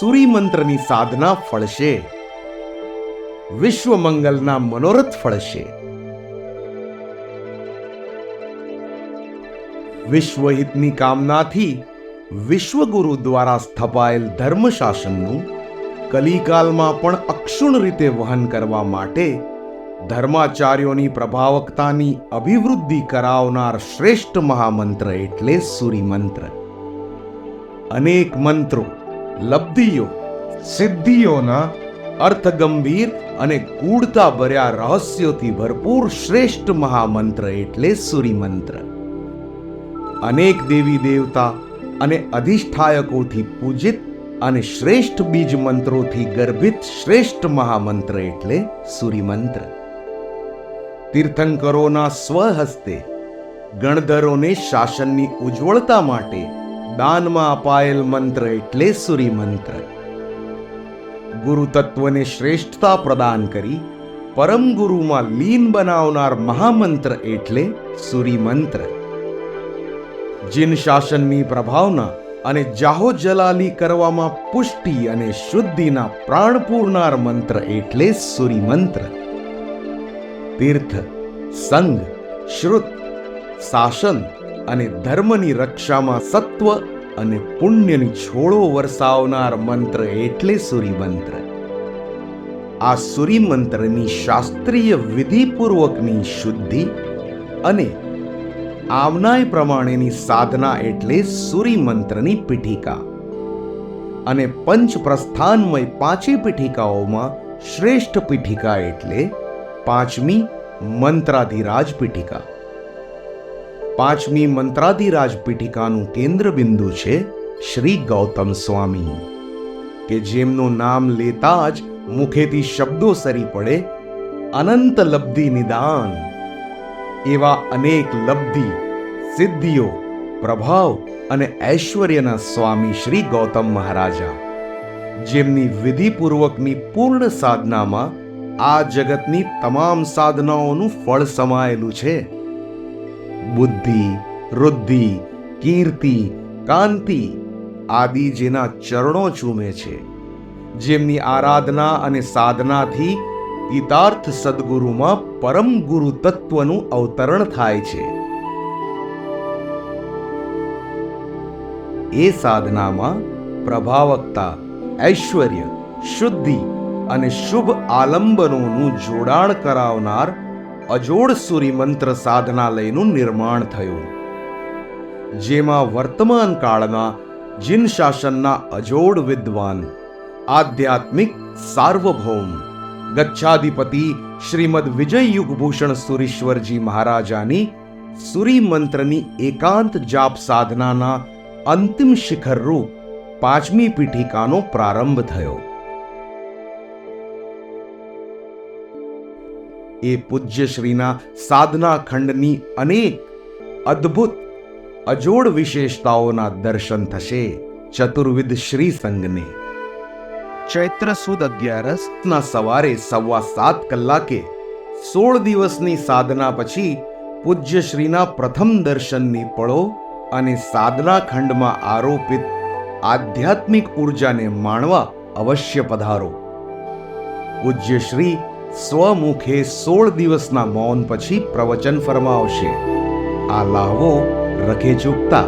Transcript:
સૂરી મંત્રની સાધના ફળશે. વિશ્વ મંગલના મનોરથ ફળશે. વિશ્વહિતની કામનાથી વિશ્વગુરુ દ્વારા સ્થપાયેલ ધર્મ શાસનનું કલિકાલમાં પણ અક્ષુણ રીતે વહન કરવા માટે ધર્માચાર્યોની પ્રભાવકતાની અભિવૃદ્ધિ કરાવનાર શ્રેષ્ઠ મહામંત્ર એટલે સૂરીમંત્ર અનેક મંત્રો લબ્ધિઓ, સિદ્ધિઓના અર્થગંભીર અને ગૂઢતા ભર્યા રહસ્યોથી ભરપૂર શ્રેષ્ઠ મહામંત્ર એટલે સૂર્યમંત્ર અનેક દેવી દેવતા અને અધિષ્ઠાયકોથી પૂજિત અને શ્રેષ્ઠ બીજ મંત્રોથી ગર્ભિત શ્રેષ્ઠ મહામંત્ર એટલે સૂર્યમંત્ર તીર્થંકરોના સ્વહસ્તે ગણધરોને શાસનની ઉજ્જવળતા માટે દાનમાં અપાયેલ મંત્ર એટલે સૂર્યમંત્ર ગુરુ તત્વને શ્રેષ્ઠતા પ્રદાન કરી પરમ ગુરુમાં લીન બનાવનાર મહામંત્ર એટલે સુરી મંત્ર જીન શાસનની પ્રભાવના અને જાહો જલાલી કરવામાં પુષ્ટિ અને શુદ્ધિના પ્રાણ પૂરનાર મંત્ર એટલે સુરી મંત્ર તીર્થ, સંઘ, શ્રુત, શાસન અને ધર્મની રક્ષામાં સત્વ અને પુણ્યની છોડો વરસાવનાર મંત્ર એટલે સૂરીમંત્ર. આ સૂરીમંત્રની શાસ્ત્રીય વિધિપૂર્વકની શુદ્ધિ અને આવનાય પ્રમાણેની સાધના એટલે સૂરી મંત્રની પીઠિકા. અને પંચ પ્રસ્થાનમય પાંચે પીઠિકાઓમાં શ્રેષ્ઠ પીઠિકા એટલે પાંચમી મંત્રાધિરાજ પીઠિકા. પાંચમી મંત્રાધિરાજ પીઠિકાનું કેન્દ્ર બિંદુ છે શ્રી ગૌતમ સ્વામી. કે જેમનું નામ લેતા જ મુખેથી શબ્દો સરી પડે, અનંત લબ્ધિ નિદાન. એવા અનેક લબ્ધિ, સિદ્ધિઓ, પ્રભાવ અને ઐશ્વર્યના સ્વામી શ્રી ગૌતમ મહારાજા. જેમની વિધિપૂર્વકની પૂર્ણ સાધનામાં આ જગતની તમામ સાધનાઓનું ફળ સમાયેલું છે. બુદ્ધિ, વૃદ્ધિ, કીર્તિ, કાંતિ આદિ જેના ચરણો ચૂમે છે, જેમની આરાધના અને સાધનાથી ગીતાર્થ સદગુરુમાં પરમ ગુરુ તત્વનું અવતરણ થાય છે. એ સાધનામાં પ્રભાવકતા, ઐશ્વર્ય, શુદ્ધિ અને શુભ આલંબનોનું જોડાણ કરાવનાર અજોડ સૂર્યમંત્ર સાધનાલયનું નિર્માણ થયું. જેમાં વર્તમાન કાળના જીન શાસનના અજોડ વિદ્વાન, આધ્યાત્મિક સાર્વભૌમ, ગચ્છાધિપતિ શ્રીમદ વિજય યુગભૂષણ સુરીશ્વરજી મહારાજાની સુરી મંત્રની એકાંત જાપ સાધનાના અંતિમ શિખર રૂપ પાંચમી પીઠિકાનો પ્રારંભ થયો. એ પૂજ્યશ્રીના સાધના ખંડની અનેક અદ્ભુત અજોડ વિશેષતાઓના દર્શન થશે ચતુર્વિધ શ્રી સંઘને. ચૈત્ર સુદ અગિયારસના સવારે સવા સાત કલાકે સોળ દિવસની સાધના પછી પૂજ્યશ્રીના પ્રથમ દર્શનની પળો અને સાધના ખંડમાં આરોપિત આધ્યાત્મિક ઉર્જાને માણવા અવશ્ય પધારો. પૂજ્ય શ્રી સ્વમુખે સોળ દિવસના મૌન પછી પ્રવચન ફરમાવશે. આ લાહવો રખે ચૂકતા